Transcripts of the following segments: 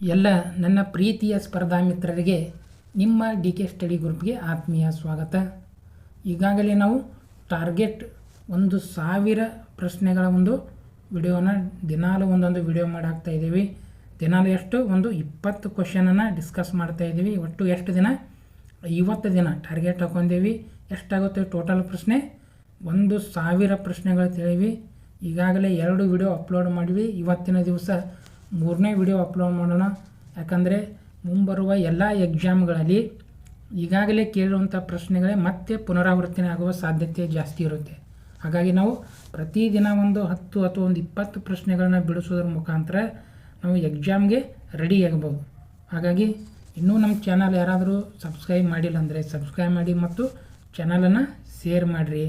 ಎಲ್ಲ ನನ್ನ ಪ್ರೀತಿಯ ಸ್ಪರ್ಧಾ ಮಿತ್ರರಿಗೆ, ನಿಮ್ಮ ಡಿ ಕೆ ಸ್ಟಡಿ ಗ್ರೂಪ್ಗೆ ಆತ್ಮೀಯ ಸ್ವಾಗತ. ಈಗಾಗಲೇ ನಾವು ಟಾರ್ಗೆಟ್ ಒಂದು ಸಾವಿರ ಪ್ರಶ್ನೆಗಳ ಒಂದು ವಿಡಿಯೋನ ದಿನಾಲು ಒಂದೊಂದು ವಿಡಿಯೋ ಮಾಡಾಕ್ತಾ ಇದ್ದೀವಿ. ದಿನಾಲು ಎಷ್ಟು? ಒಂದು ಇಪ್ಪತ್ತು ಕ್ವಶನನ್ನು ಡಿಸ್ಕಸ್ ಮಾಡ್ತಾ ಇದ್ದೀವಿ. ಒಟ್ಟು ಎಷ್ಟು ದಿನ? ಐವತ್ತು ದಿನ ಟಾರ್ಗೆಟ್ ಹಾಕೊಂಡೀವಿ. ಎಷ್ಟಾಗುತ್ತೆ ಟೋಟಲ್ ಪ್ರಶ್ನೆ? ಒಂದು ಸಾವಿರ ಪ್ರಶ್ನೆಗಳು ತಿಳಿವಿ. ಈಗಾಗಲೇ ಎರಡು ವಿಡಿಯೋ ಅಪ್ಲೋಡ್ ಮಾಡಿವಿ. ಇವತ್ತಿನ ದಿವಸ ಮೂರನೇ ವಿಡಿಯೋ ಅಪ್ಲೋಡ್ ಮಾಡೋಣ. ಯಾಕಂದರೆ ಮುಂಬರುವ ಎಲ್ಲ ಎಕ್ಸಾಮ್ಗಳಲ್ಲಿ ಈಗಾಗಲೇ ಕೇಳಿರುವಂಥ ಪ್ರಶ್ನೆಗಳೇ ಮತ್ತೆ ಪುನರಾವರ್ತನೆ ಆಗುವ ಸಾಧ್ಯತೆ ಜಾಸ್ತಿ ಇರುತ್ತೆ. ಹಾಗಾಗಿ ನಾವು ಪ್ರತಿದಿನ ಒಂದು ಹತ್ತು ಅಥವಾ ಒಂದು ಇಪ್ಪತ್ತು ಪ್ರಶ್ನೆಗಳನ್ನ ಬಿಡಿಸೋದ್ರ ಮುಖಾಂತರ ನಾವು ಎಕ್ಸಾಮ್ಗೆ ರೆಡಿ ಆಗ್ಬೋದು ಹಾಗಾಗಿ ಇನ್ನೂ ನಮ್ಮ ಚಾನಲ್ ಯಾರಾದರೂ ಸಬ್ಸ್ಕ್ರೈಬ್ ಮಾಡಿಲ್ಲ ಅಂದರೆ ಸಬ್ಸ್ಕ್ರೈಬ್ ಮಾಡಿ ಮತ್ತು ಚಾನಲನ್ನು ಶೇರ್ ಮಾಡಿರಿ.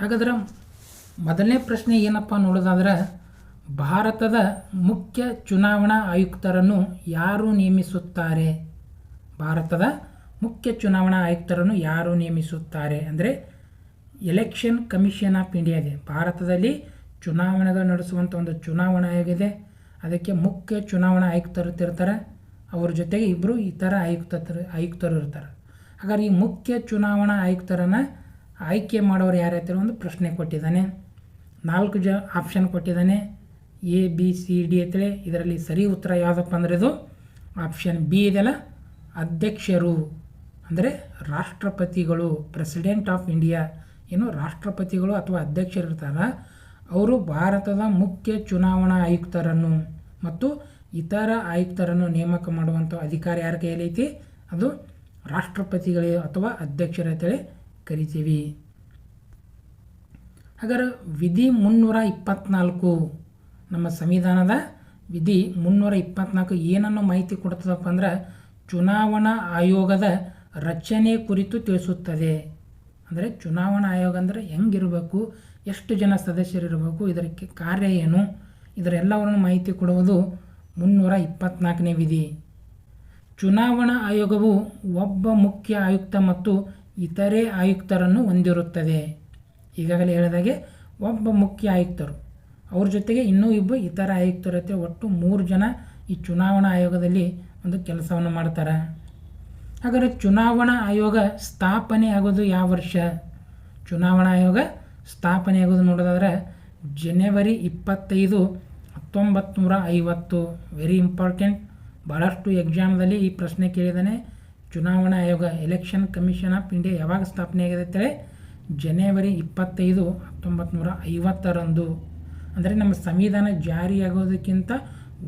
ಹಾಗಾದ್ರೆ ಮೊದಲನೇ ಪ್ರಶ್ನೆ ಏನಪ್ಪ ನೋಡೋದಾದ್ರೆ, ಭಾರತದ ಮುಖ್ಯ ಚುನಾವಣಾ ಆಯುಕ್ತರನ್ನು ಯಾರು ನೇಮಿಸುತ್ತಾರೆ? ಭಾರತದ ಮುಖ್ಯ ಚುನಾವಣಾ ಆಯುಕ್ತರನ್ನು ಯಾರು ನೇಮಿಸುತ್ತಾರೆ? ಅಂದರೆ ಎಲೆಕ್ಷನ್ ಕಮಿಷನ್ ಆಫ್ ಇಂಡಿಯಾ ಇದೆ ಭಾರತದಲ್ಲಿ ಚುನಾವಣೆಗಳು ನಡೆಸುವಂಥ ಒಂದು ಚುನಾವಣಾ ಆಯೋಗ ಅದಕ್ಕೆ ಮುಖ್ಯ ಚುನಾವಣಾ ಆಯುಕ್ತರು ಇರ್ತಾರೆ. ಅವ್ರ ಜೊತೆಗೆ ಇಬ್ಬರು ಇತರ ಆಯುಕ್ತರು ಆಯುಕ್ತರು ಇರ್ತಾರೆ. ಹಾಗಾದ್ರೆ ಈ ಮುಖ್ಯ ಚುನಾವಣಾ ಆಯುಕ್ತರನ್ನು ಆಯ್ಕೆ ಮಾಡೋರು ಯಾರು ಒಂದು ಪ್ರಶ್ನೆ ಕೊಟ್ಟಿದ್ದಾನೆ. ನಾಲ್ಕು ಜ ಆಪ್ಷನ್ ಕೊಟ್ಟಿದ್ದಾನೆ. ಎ ಬಿ ಸಿ ಡಿ ಅಂತೇಳಿ ಇದರಲ್ಲಿ ಸರಿ ಉತ್ತರ ಯಾವುದಪ್ಪ ಅಂದರೆ ಇದು ಆಪ್ಷನ್ ಬಿ ಇದೆಲ್ಲ ಅಧ್ಯಕ್ಷರು ಅಂದರೆ ರಾಷ್ಟ್ರಪತಿಗಳು ಪ್ರೆಸಿಡೆಂಟ್ ಆಫ್ ಇಂಡಿಯಾ ಏನು ರಾಷ್ಟ್ರಪತಿಗಳು ಅಥವಾ ಅಧ್ಯಕ್ಷರು ಇರ್ತಾರ. ಅವರು ಭಾರತದ ಮುಖ್ಯ ಚುನಾವಣಾ ಆಯುಕ್ತರನ್ನು ಮತ್ತು ಇತರ ಆಯುಕ್ತರನ್ನು ನೇಮಕ ಮಾಡುವಂಥ ಅಧಿಕಾರ ಯಾರ ಕೈಯಲ್ಲಿ ಐತಿ ಅದು ರಾಷ್ಟ್ರಪತಿಗಳೇ ಅಥವಾ ಅಧ್ಯಕ್ಷರ ಅಂತೇಳಿ ಕರಿತೀವಿ. ಹಾಗಾದ್ರೆ ವಿಧಿ ಮುನ್ನೂರ ಇಪ್ಪತ್ತ್ನಾಲ್ಕು ನಮ್ಮ ಸಂವಿಧಾನದ ವಿಧಿ ಮುನ್ನೂರ ಇಪ್ಪತ್ನಾಲ್ಕು ಏನನ್ನು ಮಾಹಿತಿ ಕೊಡ್ತದಪ್ಪ ಅಂದ್ರೆ ಚುನಾವಣಾ ಆಯೋಗದ ರಚನೆ ಕುರಿತು ತಿಳಿಸುತ್ತದೆ. ಅಂದರೆ ಚುನಾವಣಾ ಆಯೋಗ ಅಂದರೆ ಹೆಂಗಿರಬೇಕು, ಎಷ್ಟು ಜನ ಸದಸ್ಯರಿರಬೇಕು, ಇದಕ್ಕೆ ಕಾರ್ಯ ಏನು ಇದರೆಲ್ಲವನ್ನು ಮಾಹಿತಿ ಕೊಡುವುದು ಮುನ್ನೂರ ಇಪ್ಪತ್ನಾಲ್ಕನೇ ವಿಧಿ. ಚುನಾವಣಾ ಆಯೋಗವು ಒಬ್ಬ ಮುಖ್ಯ ಆಯುಕ್ತ ಮತ್ತು ಇತರೆ ಆಯುಕ್ತರನ್ನು ಹೊಂದಿರುತ್ತದೆ. ಈಗಾಗಲೇ ಹೇಳಿದಾಗೆ ಒಬ್ಬ ಮುಖ್ಯ ಆಯುಕ್ತರು. ಅವ್ರ ಜೊತೆಗೆ ಇನ್ನೂ ಇಬ್ಬರು ಇತರ ಆಯುಕ್ತರ ಜೊತೆ ಒಟ್ಟು ಮೂರು ಜನ ಈ ಚುನಾವಣಾ ಆಯೋಗದಲ್ಲಿ ಒಂದು ಕೆಲಸವನ್ನು ಮಾಡ್ತಾರೆ. ಹಾಗಾದರೆ ಚುನಾವಣಾ ಆಯೋಗ ಸ್ಥಾಪನೆ ಆಗೋದು ಯಾವ ವರ್ಷ? ಚುನಾವಣಾ ಆಯೋಗ ಸ್ಥಾಪನೆ ಆಗೋದು ನೋಡೋದಾದ್ರೆ ಜನವರಿ ಇಪ್ಪತ್ತೈದು ಹತ್ತೊಂಬತ್ತು ನೂರ ಐವತ್ತು. ವೆರಿ ಇಂಪಾರ್ಟೆಂಟ್ ಭಾಳಷ್ಟು ಎಕ್ಸಾಮ್ದಲ್ಲಿ ಈ ಪ್ರಶ್ನೆ ಕೇಳಿದ್ದಾನೆ ಚುನಾವಣಾ ಆಯೋಗ ಎಲೆಕ್ಷನ್ ಕಮಿಷನ್ ಆಫ್ ಇಂಡಿಯಾ ಯಾವಾಗ ಸ್ಥಾಪನೆ ಆಗಿದೆ ಅಂತೇಳಿ ಜನವರಿ ಇಪ್ಪತ್ತೈದು ಹತ್ತೊಂಬತ್ತು ನೂರ ಐವತ್ತರಂದು. ಅಂದರೆ ನಮ್ಮ ಸಂವಿಧಾನ ಜಾರಿಯಾಗೋದಕ್ಕಿಂತ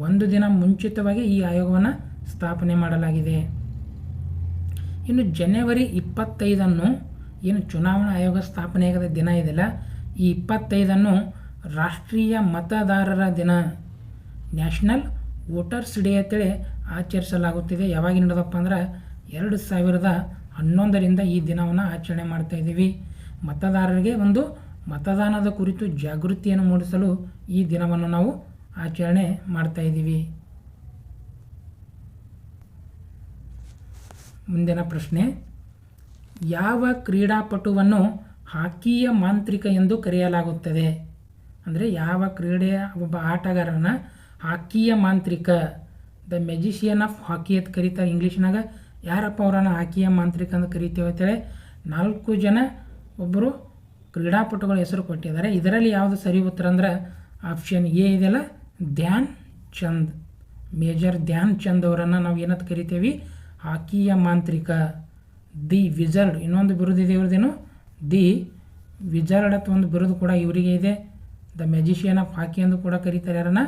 ಒಂದು ದಿನ ಮುಂಚಿತವಾಗಿ ಈ ಆಯೋಗವನ್ನು ಸ್ಥಾಪನೆ ಮಾಡಲಾಗಿದೆ. ಇನ್ನು ಜನವರಿ ಇಪ್ಪತ್ತೈದನ್ನು ಏನು ಚುನಾವಣಾ ಆಯೋಗ ಸ್ಥಾಪನೆ ಆಗದ ದಿನ ಇದೆಯಲ್ಲ ಈ ಇಪ್ಪತ್ತೈದನ್ನು ರಾಷ್ಟ್ರೀಯ ಮತದಾರರ ದಿನ, ನ್ಯಾಷನಲ್ ವೋಟರ್ಸ್ ಡೇ ಅಂತೇಳಿ ಆಚರಿಸಲಾಗುತ್ತಿದೆ. ಯಾವಾಗ ನಡೆದಪ್ಪ ಅಂದ್ರೆ ಎರಡು ಸಾವಿರದ ಹನ್ನೊಂದರಿಂದ ಈ ದಿನವನ್ನು ಆಚರಣೆ ಮಾಡ್ತಾ ಇದ್ದೀವಿ. ಮತದಾರರಿಗೆ ಒಂದು ಮತದಾನದ ಕುರಿತು ಜಾಗೃತಿಯನ್ನು ಮೂಡಿಸಲು ಈ ದಿನವನ್ನು ನಾವು ಆಚರಣೆ ಮಾಡ್ತಾ ಇದ್ದೀವಿ. ಮುಂದಿನ ಪ್ರಶ್ನೆ, ಯಾವ ಕ್ರೀಡಾಪಟುವನ್ನು ಹಾಕಿಯ ಮಾಂತ್ರಿಕ ಎಂದು ಕರೆಯಲಾಗುತ್ತದೆ? ಅಂದರೆ ಯಾವ ಕ್ರೀಡೆಯ ಒಬ್ಬ ಆಟಗಾರನ ಹಾಕಿಯ ಮಾಂತ್ರಿಕ, ದ ಮೆಜಿಷಿಯನ್ ಆಫ್ ಹಾಕಿ ಅಂತ ಕರೀತಾರೆ ಇಂಗ್ಲೀಷ್ನಾಗ. ಯಾರಪ್ಪ ಅವರನ್ನು ಹಾಕಿಯ ಮಾಂತ್ರಿಕ ಅಂತ ಕರಿತೀವಿ ಅಂತೇಳಿ ನಾಲ್ಕು ಜನ ಒಬ್ಬರು ಕ್ರೀಡಾಪಟುಗಳ ಹೆಸರು ಕೊಟ್ಟಿದ್ದಾರೆ. ಇದರಲ್ಲಿ ಯಾವುದು ಸರಿ ಉತ್ತರ ಅಂದ್ರೆ ಆಪ್ಷನ್ ಎ ಇದೆಯಲ್ಲ, ಧ್ಯಾನ್ ಚಂದ್. ಮೇಜರ್ ಧ್ಯಾನ್ ಚಂದ್ ಅವರನ್ನು ನಾವು ಏನಂತ ಕರಿತೇವೆ? ಹಾಕಿಯ ಮಾಂತ್ರಿಕ. ದಿ ವಿಜರ್ಡ್, ಇನ್ನೊಂದು ಬಿರುದು ಇದೆ ಇವ್ರದ್ದೇನು ದಿ ವಿಜರ್ಡ್ ಅಂತ ಒಂದು ಬಿರುದು ಕೂಡ ಇವರಿಗೆ ಇದೆ. ದ ಮೆಜಿಷಿಯನ್ ಆಫ್ ಹಾಕಿ ಎಂದು ಕೂಡ ಕರೀತಾರೆ ಯಾರನ್ನು?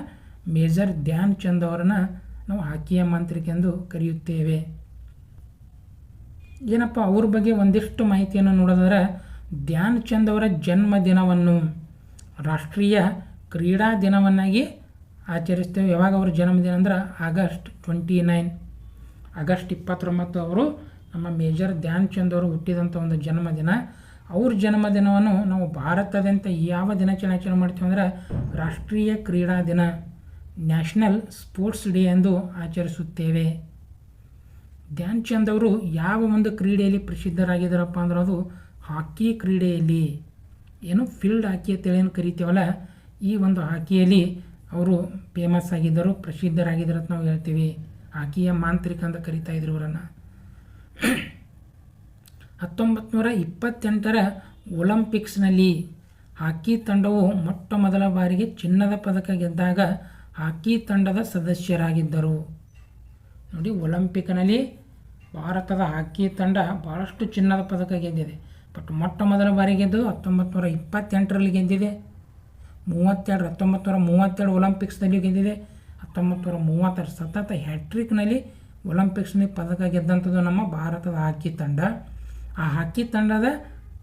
ಮೇಜರ್ ಧ್ಯಾನ್ ಚಂದ್ ಅವರನ್ನು ನಾವು ಹಾಕಿಯ ಮಾಂತ್ರಿಕ ಎಂದು ಕರೆಯುತ್ತೇವೆ. ಏನಪ್ಪ, ಅವ್ರ ಬಗ್ಗೆ ಒಂದಿಷ್ಟು ಮಾಹಿತಿಯನ್ನು ನೋಡೋದಾದ್ರೆ ಧ್ಯಾನ್ ಚಂದ್ ಅವರ ಜನ್ಮದಿನವನ್ನು ರಾಷ್ಟ್ರೀಯ ಕ್ರೀಡಾ ದಿನವನ್ನಾಗಿ ಆಚರಿಸ್ತೇವೆ. ಯಾವಾಗ ಅವರ ಜನ್ಮದಿನ ಅಂದ್ರೆ ಆಗಸ್ಟ್ ಟ್ವೆಂಟಿ ನೈನ್. ಆಗಸ್ಟ್ ಇಪ್ಪತ್ತೊಂಬತ್ತು ಅವರು ನಮ್ಮ ಮೇಜರ್ ಧ್ಯಾನ್ ಚಂದ್ ಅವರು ಹುಟ್ಟಿದಂಥ ಒಂದು ಜನ್ಮದಿನ ಅವ್ರ ಜನ್ಮದಿನವನ್ನು ನಾವು ಭಾರತದಂತ ಯಾವ ದಿನಾಚರಣೆ ಆಚರಣೆ ಮಾಡ್ತೀವಿ ಅಂದರೆ ರಾಷ್ಟ್ರೀಯ ಕ್ರೀಡಾ ದಿನ, ನ್ಯಾಷನಲ್ ಸ್ಪೋರ್ಟ್ಸ್ ಡೇ ಎಂದು ಆಚರಿಸುತ್ತೇವೆ. ಧ್ಯಾನ್ ಚಂದ್ ಅವರು ಯಾವ ಒಂದು ಕ್ರೀಡೆಯಲ್ಲಿ ಪ್ರಸಿದ್ಧರಾಗಿದ್ದಾರಪ್ಪ ಅಂದ್ರೆ ಅದು ಹಾಕಿ ಕ್ರೀಡೆಯಲ್ಲಿ ಏನು ಫೀಲ್ಡ್ ಹಾಕಿ ಅಂತೇಳಿ ಏನು ಕರಿತೀವಲ್ಲ, ಈ ಒಂದು ಹಾಕಿಯಲ್ಲಿ ಅವರು ಫೇಮಸ್ ಆಗಿದ್ದರು, ಪ್ರಸಿದ್ಧರಾಗಿದ್ದರು ಅಂತ ನಾವು ಹೇಳ್ತೀವಿ. ಹಾಕಿಯ ಮಾಂತ್ರಿಕ ಅಂತ ಕರಿತಾ ಇದ್ರು ಅವರನ್ನು. ಹತ್ತೊಂಬತ್ತು ನೂರ ಇಪ್ಪತ್ತೆಂಟರ ಒಲಿಂಪಿಕ್ಸ್ನಲ್ಲಿ ಹಾಕಿ ತಂಡವು ಮೊಟ್ಟ ಮೊದಲ ಬಾರಿಗೆ ಚಿನ್ನದ ಪದಕ ಗೆದ್ದಾಗ ಹಾಕಿ ತಂಡದ ಸದಸ್ಯರಾಗಿದ್ದರು. ನೋಡಿ, ಒಲಿಂಪಿಕ್ನಲ್ಲಿ ಭಾರತದ ಹಾಕಿ ತಂಡ ಭಾಳಷ್ಟು ಚಿನ್ನದ ಪದಕ ಗೆದ್ದಿದೆ. ಬಟ್ ಮೊಟ್ಟ ಮೊದಲ ಬಾರಿ ಗೆದ್ದು ಹತ್ತೊಂಬತ್ತು ನೂರ ಇಪ್ಪತ್ತೆಂಟರಲ್ಲಿ ಗೆದ್ದಿದೆ. ಮೂವತ್ತೆರಡು ಹತ್ತೊಂಬತ್ತು ನೂರ ಮೂವತ್ತೆರಡು ಒಲಿಂಪಿಕ್ಸ್ನಲ್ಲಿ ಗೆದ್ದಿದೆ. ಹತ್ತೊಂಬತ್ತು ನೂರ ಮೂವತ್ತರ ಸತತ ಹ್ಯಾಟ್ರಿಕ್ನಲ್ಲಿ ಒಲಿಂಪಿಕ್ಸ್ನಲ್ಲಿ ಪದಕ ಗೆದ್ದಂಥದ್ದು ನಮ್ಮ ಭಾರತದ ಹಾಕಿ ತಂಡ. ಆ ಹಾಕಿ ತಂಡದ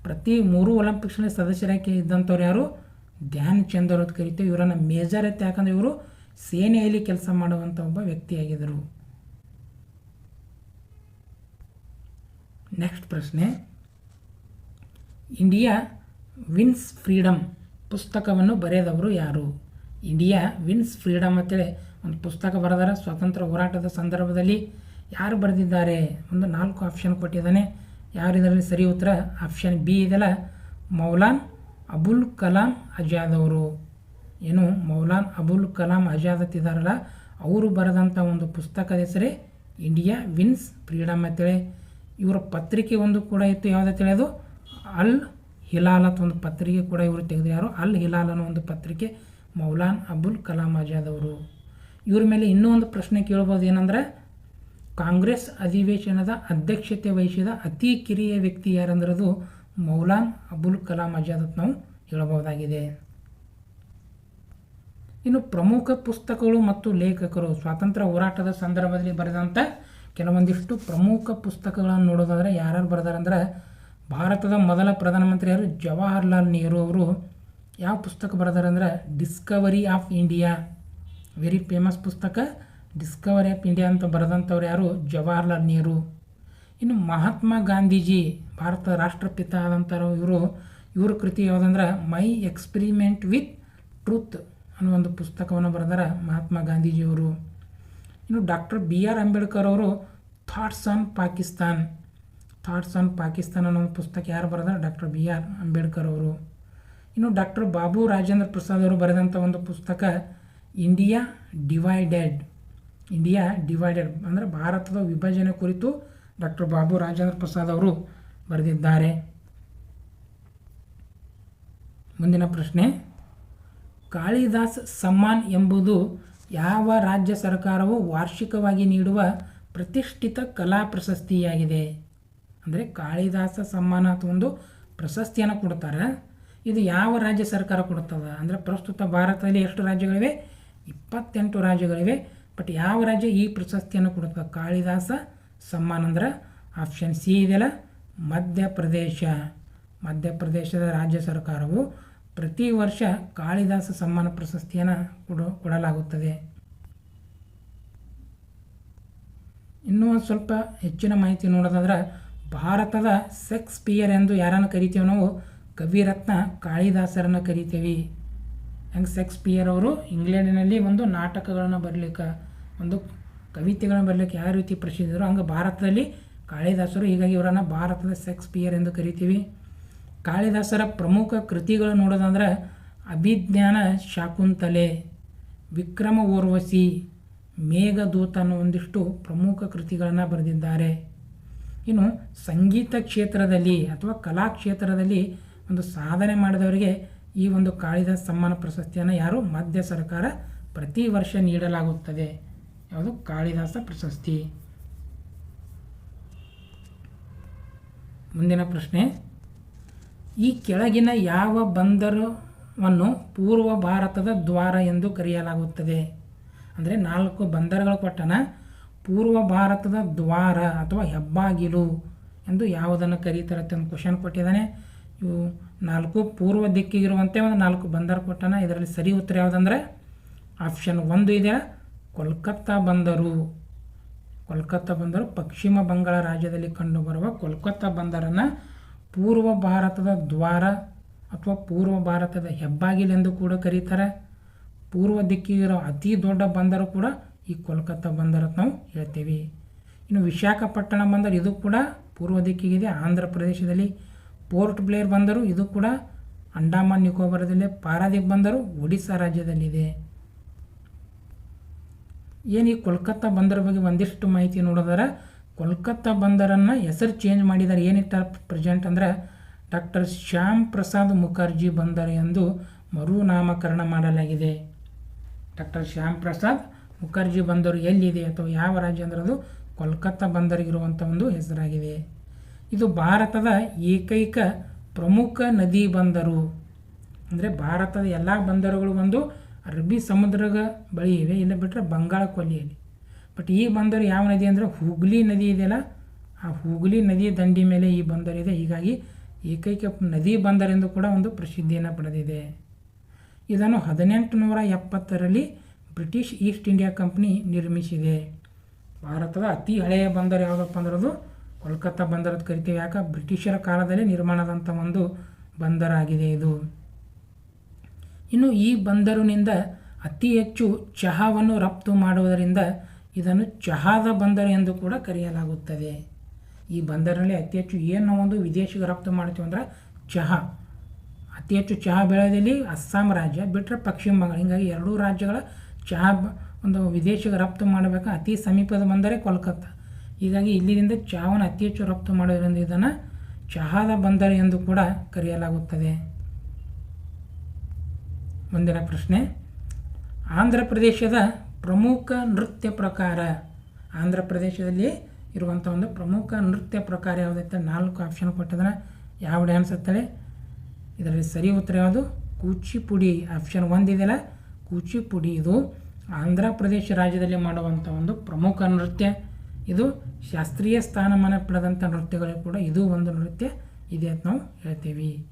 ಪ್ರತಿ ಮೂರು ಒಲಿಂಪಿಕ್ಸ್ನಲ್ಲಿ ಸದಸ್ಯರಾಗಿ ಇದ್ದಂಥವ್ರು ಯಾರು? ಧ್ಯಾನ್ ಚಂದ್ ಅವರು ಅಂತ ಕರಿತೀವಿ. ಇವರನ್ನು ಮೇಜರ್ ಎತ್ತಿ ಯಾಕಂದರೆ ಇವರು ಸೇನೆಯಲ್ಲಿ ಕೆಲಸ ಮಾಡುವಂಥ ಒಬ್ಬ ವ್ಯಕ್ತಿಯಾಗಿದ್ದರು. ನೆಕ್ಸ್ಟ್ ಪ್ರಶ್ನೆ. ಇಂಡಿಯಾ ವಿನ್ಸ್ ಫ್ರೀಡಮ್ ಪುಸ್ತಕವನ್ನು ಬರೆದವರು ಯಾರು? ಇಂಡಿಯಾ ವಿನ್ಸ್ ಫ್ರೀಡಮ್ ಅಂತೇಳಿ ಒಂದು ಪುಸ್ತಕ ಬರೆದಾರ. ಸ್ವಾತಂತ್ರ್ಯ ಹೋರಾಟದ ಸಂದರ್ಭದಲ್ಲಿ ಯಾರು ಬರೆದಿದ್ದಾರೆ? ಒಂದು ನಾಲ್ಕು ಆಪ್ಷನ್ ಕೊಟ್ಟಿದ್ದಾನೆ. ಯಾರು ಇದರಲ್ಲಿ ಸರಿ ಉತ್ತರ? ಆಪ್ಷನ್ ಬಿ ಇದೆಲ್ಲ ಮೌಲಾನ್ ಅಬುಲ್ ಕಲಾಂ ಆಜಾದ್ ಅವರು. ಏನು? ಮೌಲಾನ್ ಅಬುಲ್ ಕಲಾಂ ಆಜಾದ್ ಅಂತಿದ್ದಾರಲ್ಲ ಅವರು ಬರೆದಂಥ ಒಂದು ಪುಸ್ತಕದ ಹೆಸರೇ ಇಂಡಿಯಾ ವಿನ್ಸ್ ಫ್ರೀಡಮ್ ಅಂತೇಳಿ. ಇವರ ಪತ್ರಿಕೆ ಒಂದು ಕೂಡ ಇತ್ತು, ಯಾವುದು ಹೇಳೋದು ಅಲ್ ಹಿಲಾಲ್ ಅಂತ ಒಂದು ಪತ್ರಿಕೆ ಕೂಡ ಇವರು ತೆಗೆದು ಯಾರು ಅಲ್ ಹಿಲಾಲ್ ಅನ್ನೋ ಒಂದು ಪತ್ರಿಕೆ ಮೌಲಾನ್ ಅಬ್ದುಲ್ ಕಲಾಂ ಆಜಾದ್ ಅವರು. ಇವ್ರ ಮೇಲೆ ಇನ್ನೂ ಒಂದು ಪ್ರಶ್ನೆ ಕೇಳ್ಬೋದು ಏನಂದ್ರೆ, ಕಾಂಗ್ರೆಸ್ ಅಧಿವೇಶನದ ಅಧ್ಯಕ್ಷತೆ ವಹಿಸಿದ ಅತಿ ಕಿರಿಯ ವ್ಯಕ್ತಿ ಯಾರಂದ್ರದು ಮೌಲಾನ್ ಅಬುಲ್ ಕಲಾಂ ಆಜಾದ್ ಅಂತ ನಾವು ಹೇಳಬಹುದಾಗಿದೆ ಇನ್ನು ಪ್ರಮುಖ ಪುಸ್ತಕಗಳು ಮತ್ತು ಲೇಖಕರು, ಸ್ವಾತಂತ್ರ್ಯ ಹೋರಾಟದ ಸಂದರ್ಭದಲ್ಲಿ ಬರೆದಂಥ ಕೆಲವೊಂದಿಷ್ಟು ಪ್ರಮುಖ ಪುಸ್ತಕಗಳನ್ನು ನೋಡೋದಾದರೆ ಯಾರ್ಯಾರು ಬರೆದಾರಂದ್ರೆ ಭಾರತದ ಮೊದಲ ಪ್ರಧಾನಮಂತ್ರಿ ಯಾರು ಜವಾಹರ್ಲಾಲ್ ನೆಹರು ಅವರು ಯಾವ ಪುಸ್ತಕ ಬರೆದಾರೆ ಅಂದರೆ discovery of India very famous ಪುಸ್ತಕ. ಡಿಸ್ಕವರಿ ಆಫ್ ಇಂಡಿಯಾ ಅಂತ ಬರೆದಂಥವ್ರು ಯಾರು? ಜವಾಹರ್ಲಾಲ್ ನೆಹರು. ಇನ್ನು ಮಹಾತ್ಮ ಗಾಂಧೀಜಿ, ಭಾರತ ರಾಷ್ಟ್ರಪಿತ ಆದಂಥವ್ರು ಇವರು. ಇವ್ರ ಕೃತಿ ಯಾವುದಂದ್ರೆ ಮೈ ಎಕ್ಸ್ಪಿರಿಮೆಂಟ್ ವಿತ್ ಟ್ರೂತ್ ಅನ್ನೋ ಒಂದು ಪುಸ್ತಕವನ್ನು ಬರೆದಾರ ಮಹಾತ್ಮ ಗಾಂಧೀಜಿಯವರು ಇನ್ನು ಡಾಕ್ಟರ್ ಬಿ ಆರ್ ಅಂಬೇಡ್ಕರ್ ಅವರು thoughts on Pakistan thoughts on Pakistan ಅನ್ನೋ ಪುಸ್ತಕ ಯಾರು ಬರೆದ್ರೆ? ಡಾಕ್ಟರ್ ಬಿ ಆರ್ ಅಂಬೇಡ್ಕರ್ ಅವರು. ಇನ್ನು ಡಾಕ್ಟರ್ ಬಾಬು ರಾಜೇಂದ್ರ ಪ್ರಸಾದ್ ಅವರು ಬರೆದಂಥ ಒಂದು ಪುಸ್ತಕ ಇಂಡಿಯಾ ಡಿವೈಡೆಡ್. ಇಂಡಿಯಾ ಡಿವೈಡೆಡ್ ಅಂದರೆ ಭಾರತದ ವಿಭಜನೆ ಕುರಿತು ಡಾಕ್ಟರ್ ಬಾಬು ರಾಜೇಂದ್ರ ಪ್ರಸಾದ್ ಅವರು ಬರೆದಿದ್ದಾರೆ. ಮುಂದಿನ ಪ್ರಶ್ನೆ, ಕಾಳಿದಾಸ್ ಸಮ್ಮಾನ್ ಎಂಬುದು ಯಾವ ರಾಜ್ಯ ಸರ್ಕಾರವು ವಾರ್ಷಿಕವಾಗಿ ನೀಡುವ ಪ್ರತಿಷ್ಠಿತ ಕಲಾ ಪ್ರಶಸ್ತಿಯಾಗಿದೆ? ಅಂದರೆ ಕಾಳಿದಾಸ ಸಮ್ಮಾನ ಅಥವಾ ಒಂದು ಪ್ರಶಸ್ತಿಯನ್ನು ಕೊಡ್ತಾರೆ. ಇದು ಯಾವ ರಾಜ್ಯ ಸರ್ಕಾರ ಕೊಡ್ತದೆ? ಅಂದರೆ ಪ್ರಸ್ತುತ ಭಾರತದಲ್ಲಿ ಎಷ್ಟು ರಾಜ್ಯಗಳಿವೆ? ಇಪ್ಪತ್ತೆಂಟು ರಾಜ್ಯಗಳಿವೆ. ಬಟ್ ಯಾವ ರಾಜ್ಯ ಈ ಪ್ರಶಸ್ತಿಯನ್ನು ಕೊಡುತ್ತದೆ ಕಾಳಿದಾಸ ಸಮ್ಮಾನ ಅಂದ್ರೆ ಆಪ್ಷನ್ ಸಿ ಇದೆಯಲ್ಲ, ಮಧ್ಯಪ್ರದೇಶ. ಮಧ್ಯಪ್ರದೇಶದ ರಾಜ್ಯ ಸರ್ಕಾರವು ಪ್ರತಿ ವರ್ಷ ಕಾಳಿದಾಸ ಸಮ್ಮಾನ ಪ್ರಶಸ್ತಿಯನ್ನು ಕೊಡು, ಕೊಡಲಾಗುತ್ತದೆ. ಇನ್ನೂ ಒಂದು ಸ್ವಲ್ಪ ಹೆಚ್ಚಿನ ಮಾಹಿತಿ ನೋಡೋದಾದ್ರೆ ಭಾರತದ ಶೇಕ್ಸ್ಪಿಯರ್ ಎಂದು ಯಾರನ್ನು ಕರಿತೀವಿ ನಾವು? ಕವಿರತ್ನ ಕಾಳಿದಾಸರನ್ನು ಕರಿತೀವಿ. ಹೆಂಗೆ ಶೇಕ್ಸ್ಪಿಯರ್ ಅವರು? ಇಂಗ್ಲೆಂಡಿನಲ್ಲಿ ಒಂದು ನಾಟಕಗಳನ್ನು ಬರಲಿಕ್ಕೆ, ಒಂದು ಕವಿತೆಗಳನ್ನು ಬರಲಿಕ್ಕೆ ಯಾವ ರೀತಿ ಪ್ರಸಿದ್ಧರು? ಹಂಗೆ ಭಾರತದಲ್ಲಿ ಕಾಳಿದಾಸರು, ಹೀಗಾಗಿ ಇವರನ್ನು ಭಾರತದ ಶೇಕ್ಸ್ಪಿಯರ್ ಎಂದು ಕರಿತೀವಿ. ಕಾಳಿದಾಸರ ಪ್ರಮುಖ ಕೃತಿಗಳು ನೋಡೋದಂದ್ರೆ, ಅಭಿಜ್ಞಾನ ಶಾಕುಂತಲೆ, ವಿಕ್ರಮ ಓರ್ವಸಿ ಮೇಘದೂತ ಅನ್ನೋ ಒಂದಿಷ್ಟು ಪ್ರಮುಖ ಕೃತಿಗಳನ್ನು ಬರೆದಿದ್ದಾರೆ. ಇನ್ನು ಸಂಗೀತ ಕ್ಷೇತ್ರದಲ್ಲಿ ಅಥವಾ ಕಲಾ ಕ್ಷೇತ್ರದಲ್ಲಿ ಒಂದು ಸಾಧನೆ ಮಾಡಿದವರಿಗೆ ಈ ಒಂದು ಕಾಳಿದಾಸ ಸಮ್ಮಾನ ಪ್ರಶಸ್ತಿಯನ್ನು ಯಾರು ಮಧ್ಯ ಸರ್ಕಾರ ಪ್ರತಿ ವರ್ಷ ನೀಡಲಾಗುತ್ತದೆ. ಯಾವುದು ಕಾಳಿದಾಸ ಪ್ರಶಸ್ತಿ. ಮುಂದಿನ ಪ್ರಶ್ನೆ. ಈ ಕೆಳಗಿನ ಯಾವ ಬಂದರವನ್ನು ಪೂರ್ವ ಭಾರತದ ದ್ವಾರ ಎಂದು ಕರೆಯಲಾಗುತ್ತದೆ. ಅಂದರೆ ನಾಲ್ಕು ಬಂದರುಗಳು ಕೊಟ್ಟನ. ಪೂರ್ವ ಭಾರತದ ದ್ವಾರ ಅಥವಾ ಹೆಬ್ಬಾಗಿಲು ಎಂದು ಯಾವುದನ್ನು ಕರೀತಾರತ್ತೆ ಒಂದು ಕ್ವಶನ್ ಕೊಟ್ಟಿದ್ದಾನೆ. ಇವು ನಾಲ್ಕು ಪೂರ್ವ ದಿಕ್ಕಿಗಿರುವಂತೆ ಒಂದು ನಾಲ್ಕು ಬಂದರು ಕೊಟ್ಟಾನ. ಇದರಲ್ಲಿ ಸರಿ ಉತ್ತರ ಯಾವುದಂದರೆ ಆಪ್ಷನ್ ಒಂದು ಇದೆ. ಕೋಲ್ಕತ್ತಾ ಬಂದರು. ಕೋಲ್ಕತ್ತಾ ಬಂದರು ಪಶ್ಚಿಮ ಬಂಗಾಳ ರಾಜ್ಯದಲ್ಲಿ ಕಂಡುಬರುವ ಕೋಲ್ಕತ್ತಾ ಬಂದರನ್ನು ಪೂರ್ವ ಭಾರತದ ದ್ವಾರ ಅಥವಾ ಪೂರ್ವ ಭಾರತದ ಹೆಬ್ಬಾಗಿಲೆಂದು ಕೂಡ ಕರೀತಾರೆ. ಪೂರ್ವ ದಿಕ್ಕಿಗಿರೋ ಅತಿ ದೊಡ್ಡ ಬಂದರು ಕೂಡ ಈ ಕೋಲ್ಕತ್ತಾ ಬಂದರ್ ಅಂತ ನಾವು ಹೇಳ್ತೀವಿ. ಇನ್ನು ವಿಶಾಖಪಟ್ಟಣ ಬಂದರು ಇದು ಕೂಡ ಪೂರ್ವ ದಿಕ್ಕಿಗಿದೆ, ಆಂಧ್ರ ಪ್ರದೇಶದಲ್ಲಿ ಪೋರ್ಟ್ ಬ್ಲೇರ್ ಬಂದರು, ಇದು ಕೂಡ ಅಂಡಮಾನ್, ನಿಕೋಬಾರದಲ್ಲಿ ಪಾರಾದೀಪ್ ಬಂದರು, ಒಡಿಸ್ಸಾ ರಾಜ್ಯದಲ್ಲಿದೆ. ಏನು ಈ ಕೋಲ್ಕತ್ತಾ ಬಂದರ ಬಗ್ಗೆ ಒಂದಿಷ್ಟು ಮಾಹಿತಿ ನೋಡಿದ್ರೆ, ಕೋಲ್ಕತ್ತಾ ಬಂದರನ್ನು ಹೆಸರು ಚೇಂಜ್ ಮಾಡಿದ್ದಾರೆ ಏನಿಟ್ಟ ಪ್ರೆಸೆಂಟ್ ಅಂದ್ರೆ ಡಾಕ್ಟರ್ ಶ್ಯಾಮ್ ಪ್ರಸಾದ್ ಮುಖರ್ಜಿ ಬಂದರ್ ಎಂದು ಮರುನಾಮಕರಣ ಮಾಡಲಾಗಿದೆ. ಡಾಕ್ಟರ್ ಶ್ಯಾಮ್ ಪ್ರಸಾದ್ ಮುಖರ್ಜಿ ಬಂದರು ಎಲ್ಲಿದೆ ಅಥವಾ ಯಾವ ರಾಜ್ಯ ಅಂದರೆ ಅದು ಕೋಲ್ಕತ್ತಾ ಬಂದರಿಗಿರುವಂಥ ಒಂದು ಹೆಸರಾಗಿದೆ. ಇದು ಭಾರತದ ಏಕೈಕ ಪ್ರಮುಖ ನದಿ ಬಂದರು. ಅಂದರೆ ಭಾರತದ ಎಲ್ಲ ಬಂದರುಗಳು ಒಂದು ಅರಬ್ಬಿ ಸಮುದ್ರದ ಬಳಿ ಇವೆ, ಇಲ್ಲ ಬಿಟ್ಟರೆ ಬಂಗಾಳ ಕೊಲ್ಲಿಯಲ್ಲಿ. ಬಟ್ ಈ ಬಂದರು ಯಾವ ನದಿ ಅಂದರೆ ಹೂಗ್ಲಿ ನದಿ ಇದೆಯಲ್ಲ, ಆ ಹೂಗ್ಲಿ ನದಿ ದಂಡಿ ಮೇಲೆ ಈ ಬಂದರಿದೆ ಹೀಗಾಗಿ ಏಕೈಕ ನದಿ ಬಂದರೆಂದು ಕೂಡ ಒಂದು ಪ್ರಸಿದ್ಧಿಯನ್ನು ಪಡೆದಿದೆ. ಇದನ್ನು ಹದಿನೆಂಟು ನೂರ ಎಪ್ಪತ್ತರಲ್ಲಿ ಬ್ರಿಟಿಷ್ ಈಸ್ಟ್ ಇಂಡಿಯಾ ಕಂಪ್ನಿ ನಿರ್ಮಿಸಿದೆ. ಭಾರತದ ಅತಿ ಹಳೆಯ ಬಂದರು ಯಾವುದಪ್ಪ ಅಂದ್ರೆ ಅದು ಕೋಲ್ಕತ್ತಾ ಬಂದರದ ಕರಿತೀವಿ. ಯಾಕೆ? ಬ್ರಿಟಿಷರ ಕಾಲದಲ್ಲಿ ನಿರ್ಮಾಣದಂಥ ಒಂದು ಬಂದರಾಗಿದೆ ಇದು. ಇನ್ನು ಈ ಬಂದರಿನಿಂದ ಅತಿ ಹೆಚ್ಚು ಚಹಾವನ್ನು ರಫ್ತು ಮಾಡುವುದರಿಂದ ಇದನ್ನು ಚಹಾದ ಬಂದರು ಎಂದು ಕೂಡ ಕರೆಯಲಾಗುತ್ತದೆ. ಈ ಬಂದರಿನಲ್ಲಿ ಅತಿ ಹೆಚ್ಚು ಏನು ಒಂದು ವಿದೇಶಿಗೆ ರಫ್ತು ಮಾಡ್ತೀವಿ ಅಂದರೆ ಚಹಾ. ಅತಿ ಹೆಚ್ಚು ಚಹಾ ಬೆಳೆಯೋದಲ್ಲಿ ಅಸ್ಸಾಂ ರಾಜ್ಯ ಬಿಟ್ಟರೆ ಪಶ್ಚಿಮ ಬಂಗಾಳ. ಹೀಗಾಗಿ ಎರಡೂ ರಾಜ್ಯಗಳ ಚಹಾ ಒಂದು ವಿದೇಶಿಗೆ ರಫ್ತು ಮಾಡಬೇಕು, ಅತಿ ಸಮೀಪದ ಬಂದರೆ ಕೋಲ್ಕತ್ತಾ. ಹೀಗಾಗಿ ಇಲ್ಲಿಂದ ಚಹಾವನ್ನು ಅತಿ ಹೆಚ್ಚು ರಫ್ತು ಮಾಡೋದ್ರಿಂದ ಇದನ್ನು ಚಹಾದ ಬಂದರು ಎಂದು ಕೂಡ ಕರೆಯಲಾಗುತ್ತದೆ. ಮುಂದಿನ ಪ್ರಶ್ನೆ. ಆಂಧ್ರ ಪ್ರದೇಶದ ಪ್ರಮುಖ ನೃತ್ಯ ಪ್ರಕಾರ, ಆಂಧ್ರ ಪ್ರದೇಶದಲ್ಲಿ ಇರುವಂಥ ಒಂದು ಪ್ರಮುಖ ನೃತ್ಯ ಪ್ರಕಾರ ಯಾವುದೈತೆ ನಾಲ್ಕು ಆಪ್ಷನ್ ಕೊಟ್ಟಿದ್ದಾನೆ. ಯಾವ ಡ್ಯಾನ್ಸ್ ಅಂತೇಳಿ ಇದರಲ್ಲಿ ಸರಿ ಉತ್ತರ ಯಾವುದು? ಕೂಚಿಪುಡಿ. ಆಪ್ಷನ್ ಒಂದಿದೆಯಲ್ಲ. ಕೂಚಿಪುಡಿ ಇದು ಆಂಧ್ರ ಪ್ರದೇಶ ರಾಜ್ಯದಲ್ಲಿ ಮಾಡುವಂಥ ಒಂದು ಪ್ರಮುಖ ನೃತ್ಯ. ಇದು ಶಾಸ್ತ್ರೀಯ ಸ್ಥಾನಮಾನ ಪಡೆದಂಥ ನೃತ್ಯಗಳು ಕೂಡ ಇದು ಒಂದು ನೃತ್ಯ. ಇದೆ ಅಂತ ನಾವು ಹೇಳ್ತೀವಿ.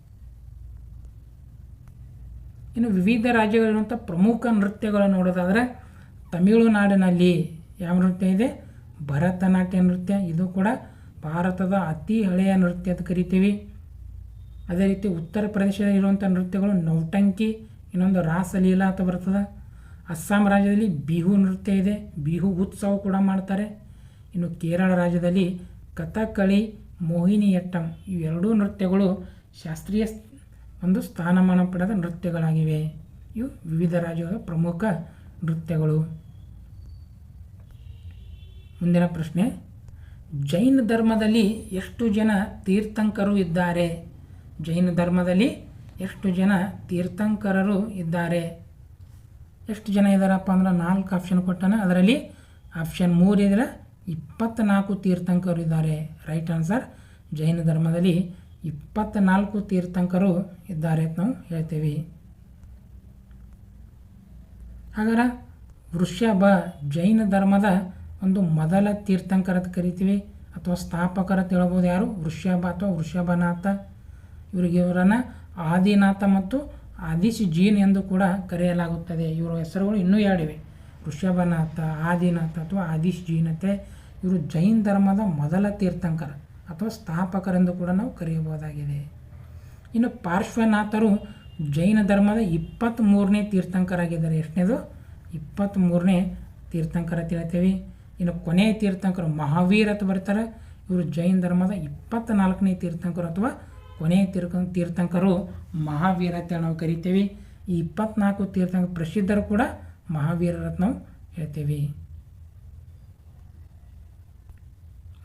ಇನ್ನು ವಿವಿಧ ರಾಜ್ಯಗಳಿರುವಂಥ ಪ್ರಮುಖ ನೃತ್ಯಗಳು ನೋಡೋದಾದರೆ ತಮಿಳುನಾಡಿನಲ್ಲಿ ಯಾವ ನೃತ್ಯ ಇದೆ? ಭರತನಾಟ್ಯ ನೃತ್ಯ. ಇದು ಕೂಡ ಭಾರತದ ಅತಿ ಹಳೆಯ ನೃತ್ಯ ಅಂತ ಕರಿತೀವಿ. ಅದೇ ರೀತಿ ಉತ್ತರ ಪ್ರದೇಶದಲ್ಲಿರುವಂಥ ನೃತ್ಯಗಳು ನೌಟಂಕಿ ಇನ್ನೊಂದು ರಾಸಲೀಲಾ ಅಂತ ಬರ್ತದೆ. ಅಸ್ಸಾಂ ರಾಜ್ಯದಲ್ಲಿ ಬಿಹು ನೃತ್ಯ ಇದೆ. ಬಿಹು ಉತ್ಸವ ಕೂಡ ಮಾಡ್ತಾರೆ. ಇನ್ನು ಕೇರಳ ರಾಜ್ಯದಲ್ಲಿ ಕಥಕಳಿ ಮೋಹಿನಿಯಟ್ಟಂ ಇವೆರಡೂ ನೃತ್ಯಗಳು ಶಾಸ್ತ್ರೀಯ ಒಂದು ಸ್ಥಾನಮಾನ ಪಡೆದ ನೃತ್ಯಗಳಾಗಿವೆ. ಇವು ವಿವಿಧ ರಾಜ್ಯಗಳ ಪ್ರಮುಖ ನೃತ್ಯಗಳು. ಮುಂದಿನ ಪ್ರಶ್ನೆ. ಜೈನ ಧರ್ಮದಲ್ಲಿ ಎಷ್ಟು ಜನ ತೀರ್ಥಂಕರು ಇದ್ದಾರೆ? ಜೈನ ಧರ್ಮದಲ್ಲಿ ಎಷ್ಟು ಜನ ತೀರ್ಥಂಕರರು ಇದ್ದಾರೆ? ಎಷ್ಟು ಜನ ಇದ್ದಾರಪ್ಪ ಅಂದ್ರೆ ನಾಲ್ಕು ಆಪ್ಷನ್ ಕೊಟ್ಟಾನೆ. ಅದರಲ್ಲಿ ಆಪ್ಷನ್ ಮೂರು ಇದ್ರೆ ಇಪ್ಪತ್ತ್ನಾಲ್ಕು ತೀರ್ಥಂಕರು ಇದ್ದಾರೆ. ರೈಟ್ ಆನ್ಸರ್ ಜೈನ ಧರ್ಮದಲ್ಲಿ ಇಪ್ಪತ್ತ್ನಾಲ್ಕು ತೀರ್ಥಂಕರು ಇದ್ದಾರೆ ಅಂತ ನಾವು ಹೇಳ್ತೀವಿ. ಹಾಗಾದ್ರೆ ವೃಷಭ ಜೈನ ಧರ್ಮದ ಒಂದು ಮೊದಲ ತೀರ್ಥಂಕರ ಅಂತ ಕರಿತೀವಿ. ಅಥವಾ ಸ್ಥಾಪಕರ ಹೇಳ್ಬೋದು ಯಾರು? ವೃಷಭ ಅಥವಾ ವೃಷಭನಾಥ. ಇವರಿಗೆ ಇವರನ್ನು ಆದಿನಾಥ ಮತ್ತು ಆದಿಶ್ ಜೀನ್ ಎಂದು ಕೂಡ ಕರೆಯಲಾಗುತ್ತದೆ. ಇವರ ಹೆಸರುಗಳು ಇನ್ನೂ ಎರಡಿವೆ. ಋಷಭನಾಥ ಆದಿನಾಥ ಅಥವಾ ಆದಿಶ್ ಜೀನತೆ. ಇವರು ಜೈನ್ ಧರ್ಮದ ಮೊದಲ ತೀರ್ಥಂಕರ ಅಥವಾ ಸ್ಥಾಪಕರೆಂದು ಕೂಡ ನಾವು ಕರೆಯಬಹುದಾಗಿದೆ. ಇನ್ನು ಪಾರ್ಶ್ವನಾಥರು ಜೈನ ಧರ್ಮದ ಇಪ್ಪತ್ತ್ಮೂರನೇ ತೀರ್ಥಂಕರಾಗಿದ್ದಾರೆ. ಎಷ್ಟನೇದು? ಇಪ್ಪತ್ತ್ಮೂರನೇ ತೀರ್ಥಂಕರ ತಿಳ್ತೇವೆ. ಇನ್ನು ಕೊನೆಯ ತೀರ್ಥಂಕರು ಮಹಾವೀರ ಅಂತ ಬರ್ತಾರೆ. ಇವರು ಜೈನ ಧರ್ಮದ ಇಪ್ಪತ್ತ್ನಾಲ್ಕನೇ ತೀರ್ಥಂಕರು ಅಥವಾ ಕೊನೆಯ ತೀರ್ಥ ತೀರ್ಥಂಕರು ಮಹಾವೀರ ಅಂತ ನಾವು ಕರಿತೀವಿ. ಈ ಇಪ್ಪತ್ನಾಲ್ಕು ತೀರ್ಥಂಕ ಪ್ರಸಿದ್ಧರು ಕೂಡ ಮಹಾವೀರರತ್ ನಾವು ಹೇಳ್ತೀವಿ.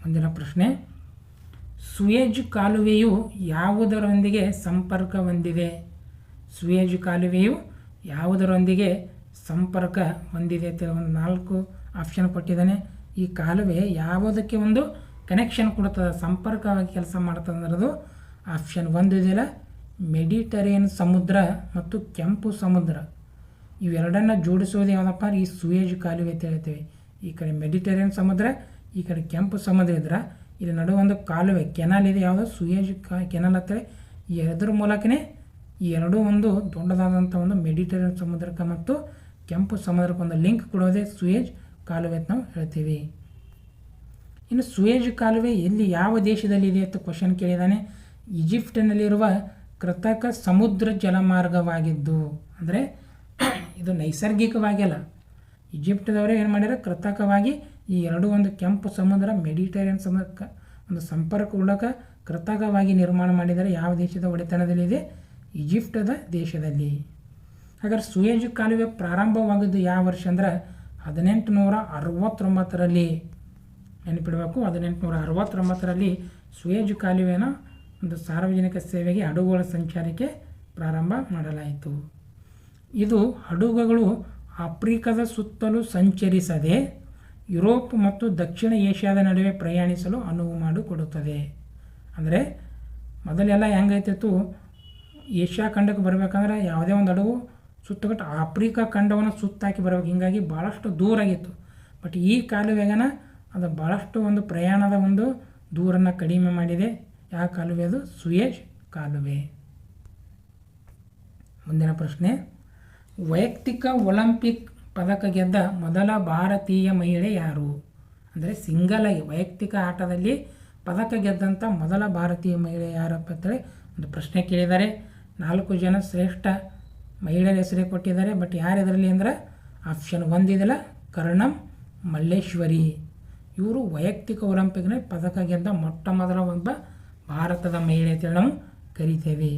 ಮುಂದಿನ ಪ್ರಶ್ನೆ. ಸುಯೇಜ್ ಕಾಲುವೆಯು ಯಾವುದರೊಂದಿಗೆ ಸಂಪರ್ಕ ಹೊಂದಿದೆ? ಸುಯೇಜ್ ಕಾಲುವೆಯು ಯಾವುದರೊಂದಿಗೆ ಸಂಪರ್ಕ ಹೊಂದಿದೆ ಅಂತ ಒಂದು ನಾಲ್ಕು ಆಪ್ಷನ್ ಕೊಟ್ಟಿದ್ದಾನೆ. ಈ ಕಾಲುವೆ ಯಾವುದಕ್ಕೆ ಒಂದು ಕನೆಕ್ಷನ್ ಕೊಡ್ತದೆ ಸಂಪರ್ಕವಾಗಿ ಕೆಲಸ ಮಾಡ್ತದೆ ಅನ್ನೋದು ಆಪ್ಷನ್ ಒಂದು ಇದೆಯಲ್ಲ ಮೆಡಿಟರೇನ್ ಸಮುದ್ರ ಮತ್ತು ಕೆಂಪು ಸಮುದ್ರ. ಇವೆರಡನ್ನು ಜೋಡಿಸೋದು ಯಾವುದಪ್ಪ? ಈ ಸುಯೇಜ್ ಕಾಲುವೆ ಅಂತ ಹೇಳ್ತೇವೆ. ಈ ಕಡೆ ಮೆಡಿಟರೇನ್ ಸಮುದ್ರ, ಈ ಕಡೆ ಕೆಂಪು ಸಮುದ್ರ ಇದ್ರೆ. ಇಲ್ಲಿ ನಡುವೆ ಒಂದು ಕಾಲುವೆ, ಕೆನಾಲ್ ಇದೆ ಯಾವುದೋ? ಸುಯೇಜ್ ಕಾ, ಕೆನಾಲ್ ಹತ್ತಿರ ಈ ಎರಡರ ಮೂಲಕನೇ ಈ ಎರಡೂ ಒಂದು ದೊಡ್ಡದಾದಂಥ ಒಂದು ಮೆಡಿಟರೇನ್ ಸಮುದ್ರಕ್ಕೆ ಮತ್ತು ಕೆಂಪು ಸಮುದ್ರಕ್ಕೆ ಒಂದು ಲಿಂಕ್ ಕೊಡೋದೇ ಸುಯೇಜ್ ಕಾಲುವೆ ಅಂತ ನಾವು ಹೇಳ್ತೀವಿ. ಇನ್ನು ಸುಯೇಜ್ ಕಾಲುವೆ ಎಲ್ಲಿ ಯಾವ ದೇಶದಲ್ಲಿ ಇದೆ ಅಂತ ಕ್ವಶನ್ ಕೇಳಿದ್ದಾನೆ ಈಜಿಪ್ಟಿನಲ್ಲಿರುವ ಕೃತಕ ಸಮುದ್ರ ಜಲಮಾರ್ಗವಾಗಿದ್ದು, ಅಂದರೆ ಇದು ನೈಸರ್ಗಿಕವಾಗಿ ಅಲ್ಲ. ಈಜಿಪ್ಟ್ದವರೇ ಏನು ಮಾಡ್ಯಾರ ಕೃತಕವಾಗಿ ಈ ಎರಡು ಒಂದು ಕೆಂಪು ಸಮುದ್ರ ಮೆಡಿಟೇರಿಯನ್ ಸಮುದ್ರಕ್ಕೆ ಒಂದು ಸಂಪರ್ಕ ಉಳ್ಳಕ ಕೃತಕವಾಗಿ ನಿರ್ಮಾಣ ಮಾಡಿದರೆ ಯಾವ ದೇಶದ ಒಡೆತನದಲ್ಲಿದೆ ಈಜಿಪ್ಟದ ದೇಶದಲ್ಲಿ. ಹಾಗಾದ್ರೆ ಸುಯೇಜ್ ಕಾಲುವೆ ಪ್ರಾರಂಭವಾಗಿದ್ದು ಯಾವ ವರ್ಷ ಅಂದ್ರೆ ಹದಿನೆಂಟು ನೂರ ಅರವತ್ತೊಂಬತ್ತರಲ್ಲಿ. ನೆನಪಿಡಬೇಕು, ಹದಿನೆಂಟುನೂರ ಅರವತ್ತೊಂಬತ್ತರಲ್ಲಿ ಸುಯೇಜ್ ಕಾಲುವೆನ ಒಂದು ಸಾರ್ವಜನಿಕ ಸೇವೆಗೆ ಹಡಗುಗಳ ಸಂಚಾರಕ್ಕೆ ಪ್ರಾರಂಭ ಮಾಡಲಾಯಿತು. ಇದು ಹಡಗುಗಳು ಆಫ್ರಿಕಾದ ಸುತ್ತಲೂ ಸಂಚರಿಸದೆ ಯುರೋಪ್ ಮತ್ತು ದಕ್ಷಿಣ ಏಷ್ಯಾದ ನಡುವೆ ಪ್ರಯಾಣಿಸಲು ಅನುವು ಮಾಡಿಕೊಡುತ್ತದೆ. ಅಂದರೆ ಮೊದಲೆಲ್ಲ ಹೆಂಗೈತಿತ್ತು, ಏಷ್ಯಾ ಖಂಡಕ್ಕೆ ಬರಬೇಕಂದ್ರೆ ಯಾವುದೇ ಒಂದು ಹಡಗು ಸುತ್ತಗಟ್ಟು ಆಫ್ರಿಕಾ ಖಂಡವನ್ನು ಸುತ್ತಾಕಿ ಬರಬೇಕು. ಹೀಗಾಗಿ ಭಾಳಷ್ಟು ದೂರ ಆಗಿತ್ತು. ಬಟ್ ಈ ಕಾಲುವೆಗನ ಅದು ಭಾಳಷ್ಟು ಒಂದು ಪ್ರಯಾಣದ ಒಂದು ದೂರನ್ನು ಕಡಿಮೆ ಮಾಡಿದೆ. ಯಾವ ಕಾಲುವೆ ಅದು? ಸುಯೇಜ್ ಕಾಲುವೆ. ಮುಂದಿನ ಪ್ರಶ್ನೆ. ವೈಯಕ್ತಿಕ ಒಲಿಂಪಿಕ್ ಪದಕ ಗೆದ್ದ ಮೊದಲ ಭಾರತೀಯ ಮಹಿಳೆ ಯಾರು? ಅಂದರೆ ಸಿಂಗಲ್ ಆಗಿ ವೈಯಕ್ತಿಕ ಆಟದಲ್ಲಿ ಪದಕ ಗೆದ್ದಂಥ ಮೊದಲ ಭಾರತೀಯ ಮಹಿಳೆ ಯಾರಪ್ಪ ಅಂತೇಳಿ ಒಂದು ಪ್ರಶ್ನೆ ಕೇಳಿದ್ದಾರೆ. ನಾಲ್ಕು ಜನ ಶ್ರೇಷ್ಠ ಮಹಿಳೆಯರ ಹೆಸರೇ ಕೊಟ್ಟಿದ್ದಾರೆ. ಬಟ್ ಯಾರು ಇದರಲ್ಲಿ ಅಂದ್ರೆ ಆಪ್ಷನ್ ಒಂದಿದಿಲ್ಲ ಕರ್ಣಂ ಮಲ್ಲೇಶ್ವರಿ. ಇವರು ವೈಯಕ್ತಿಕ ಒಲಿಂಪಿಕ್ನಲ್ಲಿ ಪದಕ ಗೆದ್ದ ಮೊಟ್ಟ ಮೊದಲ ಒಬ್ಬ ಭಾರತದ ಮಹಿಳೆ ಅಂತೇಳಿ ನಾವು ಕರಿತೇವೆ.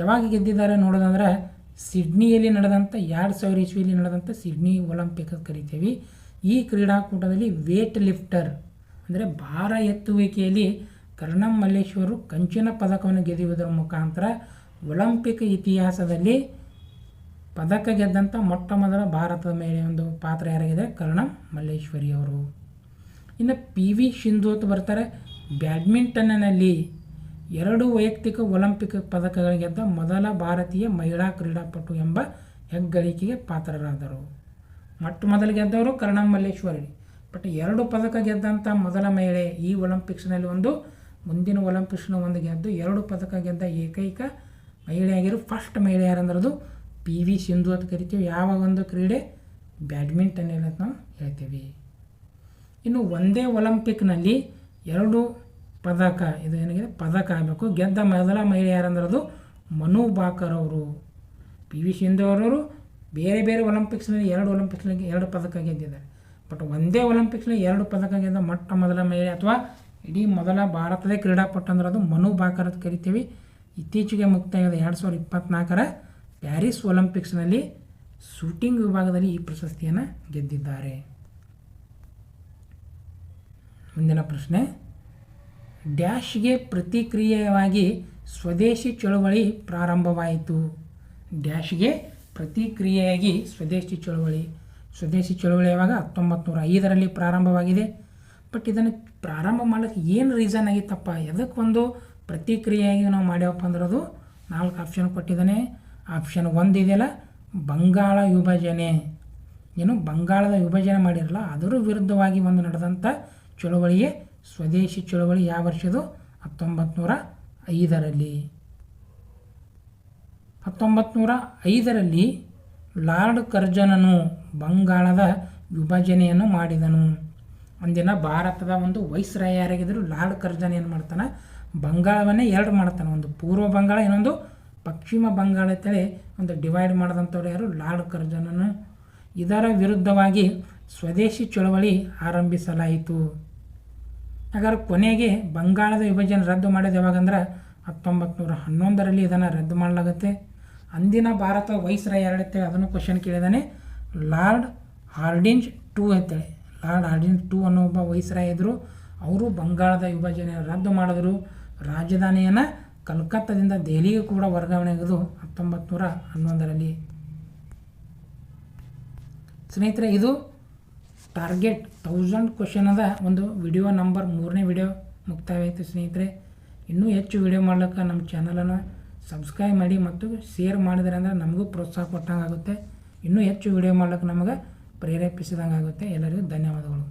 ಯಾವಾಗ ಗೆದ್ದಿದ್ದಾರೆ ನೋಡೋದಂದ್ರೆ ಸಿಡ್ನಿಯಲ್ಲಿ ನಡೆದಂಥ ಎರಡು ಸಾವಿರ ಇಸ್ವಿಯಲ್ಲಿ ನಡೆದಂಥ ಸಿಡ್ನಿ ಒಲಿಂಪಿಕ್ ಅಂತ ಕರಿತೀವಿ. ಈ ಕ್ರೀಡಾಕೂಟದಲ್ಲಿ ವೇಟ್ ಲಿಫ್ಟರ್ ಅಂದರೆ ಭಾರ ಎತ್ತುವಿಕೆಯಲ್ಲಿ ಕರ್ಣಂ ಮಲ್ಲೇಶ್ವರು ಕಂಚಿನ ಪದಕವನ್ನು ಗೆದ್ದುವುದರ ಮುಖಾಂತರ ಒಲಿಂಪಿಕ್ ಇತಿಹಾಸದಲ್ಲಿ ಪದಕ ಗೆದ್ದಂಥ ಮೊಟ್ಟ ಮೊದಲ ಭಾರತದ ಮೇಲೆ ಒಂದು ಪಾತ್ರ ಯಾರಾಗಿದೆ? ಕರ್ಣಂ ಮಲ್ಲೇಶ್ವರಿ ಅವರು ಇನ್ನು ಪಿ ವಿ ಸಿಂಧು ಅಂತ ಬರ್ತಾರೆ. ಬ್ಯಾಡ್ಮಿಂಟನ್ನಲ್ಲಿ ಎರಡು ವೈಯಕ್ತಿಕ ಒಲಿಂಪಿಕ್ ಪದಕಗಳ ಗೆದ್ದ ಮೊದಲ ಭಾರತೀಯ ಮಹಿಳಾ ಕ್ರೀಡಾಪಟು ಎಂಬ ಹೆಗ್ಗಳಿಕೆಗೆ ಪಾತ್ರರಾದರು. ಮೊಟ್ಟ ಮೊದಲು ಗೆದ್ದವರು ಕರ್ಣಂ ಮಲ್ಲೇಶ್ವರಿ. ಬಟ್ ಎರಡು ಪದಕ ಗೆದ್ದಂಥ ಮೊದಲ ಮಹಿಳೆ ಈ ಒಲಿಂಪಿಕ್ಸ್ನಲ್ಲಿ ಒಂದು, ಮುಂದಿನ ಒಲಿಂಪಿಕ್ಸ್ನ ಒಂದು ಗೆದ್ದು ಎರಡು ಪದಕ ಗೆದ್ದ ಏಕೈಕ ಮಹಿಳೆಯಾಗಿರೋ ಫಸ್ಟ್ ಮಹಿಳೆ ಯಾರಂದ್ರದು? ಪಿ ವಿ ಸಿಂಧು ಅಂತ ಕರಿತೀವಿ. ಯಾವ ಒಂದು ಕ್ರೀಡೆ? ಬ್ಯಾಡ್ಮಿಂಟನ್ ಅಂತ ನಾವು ಹೇಳ್ತೀವಿ. ಇನ್ನು ಒಂದೇ ಒಲಿಂಪಿಕ್ನಲ್ಲಿ ಎರಡು ಪದಕ, ಇದು ಏನಾಗಿದೆ? ಪದಕ ಆಗಬೇಕು. ಗೆದ್ದ ಮೊದಲ ಮಹಿಳೆ ಯಾರಂದ್ರೆ ಅದು ಮನು ಬಾಕರ್ ಅವರು. ಪಿ ವಿ ಸಿಂಧು ಅವರವರು ಬೇರೆ ಬೇರೆ ಒಲಿಂಪಿಕ್ಸ್ನಲ್ಲಿ ಎರಡು ಒಲಿಂಪಿಕ್ಸ್ನಲ್ಲಿ ಎರಡು ಪದಕ ಗೆದ್ದಿದ್ದಾರೆ. ಬಟ್ ಒಂದೇ ಒಲಿಂಪಿಕ್ಸ್ನಲ್ಲಿ ಎರಡು ಪದಕ ಗೆದ್ದ ಮೊಟ್ಟ ಮೊದಲ ಮಹಿಳೆ ಅಥವಾ ಇಡೀ ಮೊದಲ ಭಾರತದ ಕ್ರೀಡಾಪಟು ಅಂದ್ರೆ ಅದು ಮನು ಬಾಕರ್ ಅಂತ ಕರಿತೀವಿ. ಇತ್ತೀಚೆಗೆ ಮುಕ್ತಾಯದ ಎರಡು ಸಾವಿರದ ಇಪ್ಪತ್ತ್ನಾಲ್ಕರ ಪ್ಯಾರಿಸ್ ಒಲಿಂಪಿಕ್ಸ್ನಲ್ಲಿ ಶೂಟಿಂಗ್ ವಿಭಾಗದಲ್ಲಿ ಈ ಪ್ರಶಸ್ತಿಯನ್ನು ಗೆದ್ದಿದ್ದಾರೆ. ಮುಂದಿನ ಪ್ರಶ್ನೆ. ಡ್ಯಾಶ್ಗೆ ಪ್ರತಿಕ್ರಿಯೆಯಾಗಿ ಸ್ವದೇಶಿ ಚಳುವಳಿ ಪ್ರಾರಂಭವಾಯಿತು. ಡ್ಯಾಶ್ಗೆ ಪ್ರತಿಕ್ರಿಯೆಯಾಗಿ ಸ್ವದೇಶಿ ಚಳುವಳಿ. ಸ್ವದೇಶಿ ಚಳುವಳಿ ಯಾವಾಗ? ಹತ್ತೊಂಬತ್ತು ನೂರ ಐದರಲ್ಲಿ ಪ್ರಾರಂಭವಾಗಿದೆ. ಬಟ್ ಇದನ್ನು ಪ್ರಾರಂಭ ಮಾಡೋಕ್ಕೆ ಏನು ರೀಸನ್ ಆಗಿತ್ತಪ್ಪ? ಎದಕ್ಕೊಂದು ಪ್ರತಿಕ್ರಿಯೆಯಾಗಿ ನಾವು ಮಾಡ್ಯವಪ್ಪ ಅಂದ್ರೆ ಅದು ನಾಲ್ಕು ಆಪ್ಷನ್ ಕೊಟ್ಟಿದ್ದಾನೆ. ಆಪ್ಷನ್ ಒಂದು ಇದೆಯಲ್ಲ, ಬಂಗಾಳ ವಿಭಜನೆ. ಏನು? ಬಂಗಾಳದ ವಿಭಜನೆ ಮಾಡಿರಲ್ಲ, ಅದರ ವಿರುದ್ಧವಾಗಿ ಒಂದು ನಡೆದಂಥ ಚಳುವಳಿಯೇ ಸ್ವದೇಶಿ ಚಳುವಳಿ ಯಾವ ವರ್ಷದು? ಹತ್ತೊಂಬತ್ತು ನೂರ ಐದರಲ್ಲಿ. ಹತ್ತೊಂಬತ್ತು ನೂರ ಐದರಲ್ಲಿ ಲಾರ್ಡ್ ಕರ್ಜನನು ಬಂಗಾಳದ ವಿಭಜನೆಯನ್ನು ಮಾಡಿದನು. ಒಂದಿನ ಭಾರತದ ಒಂದು ವೈಸ್ರಾಯ ಯಾರಾಗಿದ್ದರು ಲಾರ್ಡ್ ಕರ್ಜನ್ ಏನು ಮಾಡ್ತಾನೆ? ಬಂಗಾಳವನ್ನೇ ಎರಡು ಮಾಡ್ತಾನೆ. ಒಂದು ಪೂರ್ವ ಬಂಗಾಳ, ಇನ್ನೊಂದು ಪಶ್ಚಿಮ ಬಂಗಾಳ ಅಂತೇಳಿ ಒಂದು ಡಿವೈಡ್ ಮಾಡಿದಂಥವ್ರು ಯಾರು? ಲಾರ್ಡ್ ಕರ್ಜನನು. ಇದರ ವಿರುದ್ಧವಾಗಿ ಸ್ವದೇಶಿ ಚಳವಳಿ ಆರಂಭಿಸಲಾಯಿತು. ಹಾಗಾದ್ರೆ ಕೊನೆಗೆ ಬಂಗಾಳದ ವಿಭಜನೆ ರದ್ದು ಮಾಡೋದು ಯಾವಾಗಂದ್ರೆ ಹತ್ತೊಂಬತ್ತು ನೂರ ಹನ್ನೊಂದರಲ್ಲಿ ಇದನ್ನು ರದ್ದು ಮಾಡಲಾಗುತ್ತೆ. ಅಂದಿನ ಭಾರತ ವೈಸ್ರಾಯ್ ಎರಡತ್ತೇಳಿ ಅದನ್ನು ಕ್ವಶನ್ ಕೇಳಿದಾನೆ. ಲಾರ್ಡ್ ಹಾರ್ಡಿಂಜ್ ಟೂ ಅಂತೇಳಿ ಲಾರ್ಡ್ ಹಾರ್ಡಿಂಜ್ ಟೂ ಅನ್ನೋ ಒಬ್ಬ ವೈಸ್ರಾಯ್ ಇದ್ದರು ಅವರು ಬಂಗಾಳದ ವಿಭಜನೆ ರದ್ದು ಮಾಡಿದ್ರು. ರಾಜಧಾನಿಯನ್ನು ಕಲ್ಕತ್ತಾದಿಂದ ದೆಹಲಿಗೆ ಕೂಡ ವರ್ಗಾವಣೆ ಆಗೋದು ಹತ್ತೊಂಬತ್ತು ನೂರ ಹನ್ನೊಂದರಲ್ಲಿ. ಸ್ನೇಹಿತರೆ, ಇದು ಟಾರ್ಗೆಟ್ ತೌಸಂಡ್ ಅದ. ಒಂದು ವಿಡಿಯೋ ನಂಬರ್ ಮೂರನೇ ವಿಡಿಯೋ. ಮುಕ್ತಾಯ ಆಯಿತು ಸ್ನೇಹಿತರೆ. ಇನ್ನೂ ಹೆಚ್ಚು ವಿಡಿಯೋ ಮಾಡ್ಲಿಕ್ಕೆ ನಮ್ಮ ಚಾನಲನ್ನು ಸಬ್ಸ್ಕ್ರೈಬ್ ಮಾಡಿ ಮತ್ತು ಶೇರ್ ಮಾಡಿದ್ರೆ ಅಂದರೆ ನಮಗೂ ಪ್ರೋತ್ಸಾಹ ಕೊಟ್ಟಂಗೆ ಆಗುತ್ತೆ ಇನ್ನೂ ಹೆಚ್ಚು ವಿಡಿಯೋ ಮಾಡ್ಲಿಕ್ಕೆ ನಮಗೆ ಪ್ರೇರೇಪಿಸಿದಂಗೆ ಆಗುತ್ತೆ ಎಲ್ಲರಿಗೂ ಧನ್ಯವಾದಗಳು.